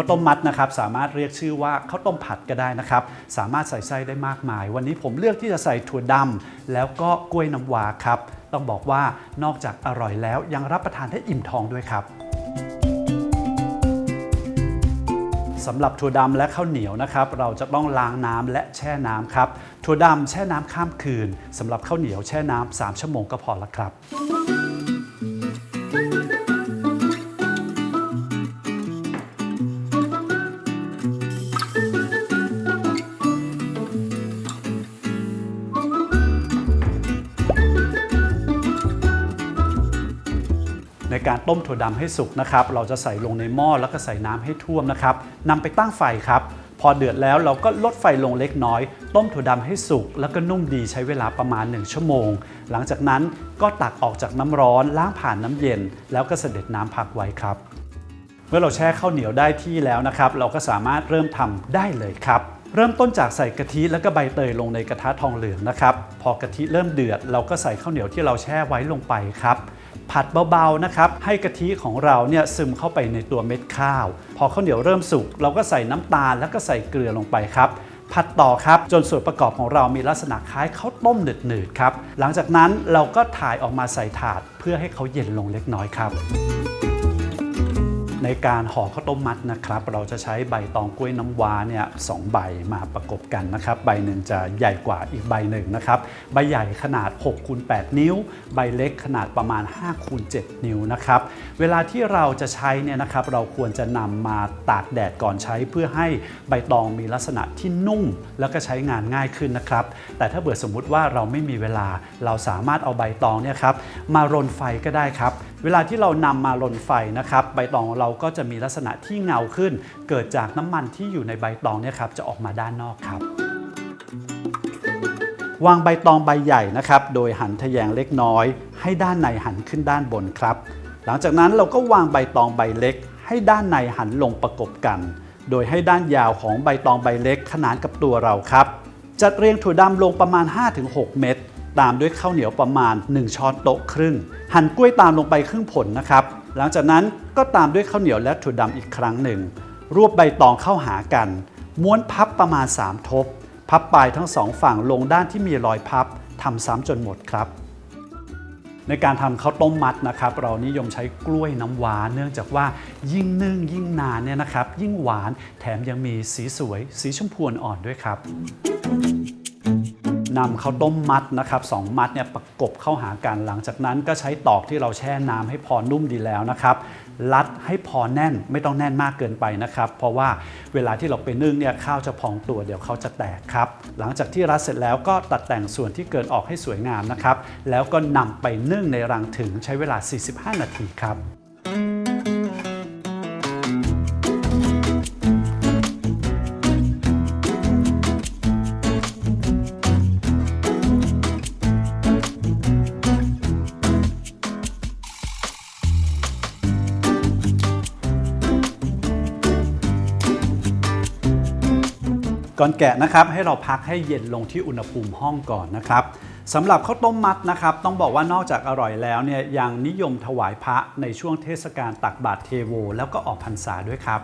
ข้าวต้มมัดนะครับสามารถเรียกชื่อว่าข้าวต้มผัดก็ได้นะครับ สามารถใส่ไส้ได้มากมาย วันนี้ผมเลือกที่จะใส่ถั่วดำแล้วก็กล้วยน้ำว้าครับ ต้องบอกว่านอกจากอร่อยแล้วยังรับประทานได้อิ่มท้องด้วยครับสำหรับถั่วดำและข้าวเหนียวนะครับ เราจะต้องล้างน้ำและแช่น้ำครับ ถั่วดำแช่น้ำข้ามคืนสำหรับข้าวเหนียวแช่น้ำ3ชั่วโมงก็พอละครับ ในการต้มถั่วดำให้สุกนะครับ เราจะใส่ลงในหม้อแล้วก็ใส่น้ำให้ท่วมนะครับนำไปตั้งไฟครับ พอเดือดแล้วเราก็ลดไฟลงเล็กน้อย ต้มถั่วดำให้สุก แล้วก็นุ่มดีใช้เวลาประมาณ 1 ชั่วโมง หลังจากนั้นก็ตักออกจากน้ำร้อนล้างผ่านน้ำเย็น แล้วก็เสด็จน้ำพักไว้ครับ เมื่อเราแช่ข้าวเหนียวได้ที่แล้วนะครับ เราก็สามารถเริ่มทำได้เลยครับเริ่มต้นจากใส่กะทิแล้วก็ใบเตยลงในกระทะทองเหลืองนะครับ พอกะทิเริ่มเดือด เราก็ใส่ข้าวเหนียวที่เราแช่ไว้ลงไปครับ ผัดเบาๆนะครับให้กะทิของเราเนี่ยซึมเข้าไปในตัวเม็ดข้าว พอข้าวเหนียวเริ่มสุกเราก็ใส่น้ำตาลแล้วก็ใส่เกลือลงไปครับผัดต่อครับจนส่วนประกอบของเรามีลักษณะคล้ายข้าวต้มหนืดๆครับหลังจากนั้นเราก็ถ่ายออกมาใส่ถาดเพื่อให้เขาเย็นลงเล็กน้อยครับ ในการห่อข้าวต้มมัดนะครับ เราจะใช้ใบตองกล้วยน้ำว้าเนี่ยสองใบมาประกบกันนะครับ ใบหนึ่งจะใหญ่กว่าอีกใบหนึ่งนะครับ ใบใหญ่ขนาด6คูณ8นิ้ว ใบเล็กขนาดประมาณ5คูณ7นิ้วนะครับ เวลาที่เราจะใช้เนี่ยนะครับ เราควรจะนำมาตากแดดก่อนใช้เพื่อให้ใบตองมีลักษณะที่นุ่ม แล้วก็ใช้งานง่ายขึ้นนะครับ แต่ถ้าเบื่อสมมุติว่าเราไม่มีเวลา เราสามารถเอาใบตองเนี่ยครับมารนไฟก็ได้ครับเวลาที่เรานำมารนไฟนะครับใบตองของเราก็จะมีลักษณะที่เงาขึ้น เกิดจากน้ำมันที่อยู่ในใบตองเนี่ยครับจะออกมาด้านนอกครับวางใบตองใบใหญ่นะครับ โดยหันทะแยงเล็กน้อย ให้ด้านในหันขึ้นด้านบนครับ หลังจากนั้นเราก็วางใบตองใบเล็ก ให้ด้านในหันลงประกบกัน โดยให้ด้านยาวของใบตองใบเล็กขนานกับตัวเราครับ จัดเรียงถั่วดำลงประมาณ 5-6 เม็ด ตามด้วยข้าวเหนียวประมาณ 1 ช้อนโต๊ะครึ่ง หั่นกล้วยตามลงไปครึ่งผลนะครับ หลังจากนั้นก็ตามด้วยข้าวเหนียวและถั่วดำอีกครั้งหนึ่ง รวบใบตองเข้าหากัน ม้วนพับประมาณ 3 ทบ พับปลายทั้งสองฝั่งลงด้านที่มีรอยพับทำซ้ำจนหมดครับในการทำข้าวต้มมัดนะครับ เรานิยมใช้กล้วยน้ำว้าเนื่องจากว่ายิ่งนึ่งยิ่งนานเนี่ยนะครับ ยิ่งหวานแถมยังมีสีสวย สีชมพูอ่อนด้วยครับ นำข้าวต้มมัดนะครับสองมัดเนี่ยประกบเข้าหากันหลังจากนั้นก็ใช้ตอกที่เราแช่น้ำให้พอนุ่มดีแล้วนะครับรัดให้พอแน่นไม่ต้องแน่นมากเกินไปนะครับ เพราะว่าเวลาที่เราไปนึ่งเนี่ยข้าวจะพองตัวเดี๋ยวเขาจะแตกครับ หลังจากที่รัดเสร็จแล้วก็ตัดแต่งส่วนที่เกินออกให้สวยงามนะครับ แล้วก็นำไปนึ่งในรังถึงใช้เวลา 45 นาทีครับ ก่อนแกะนะครับให้เราพักให้เย็นลงที่อุณหภูมิห้องก่อนนะครับสำหรับข้าวต้มมัดนะครับ ต้องบอกว่านอกจากอร่อยแล้วเนี่ยยังนิยมถวายพระในช่วงเทศกาลตักบาตรเทโว แล้วก็ออกพรรษาด้วยครับ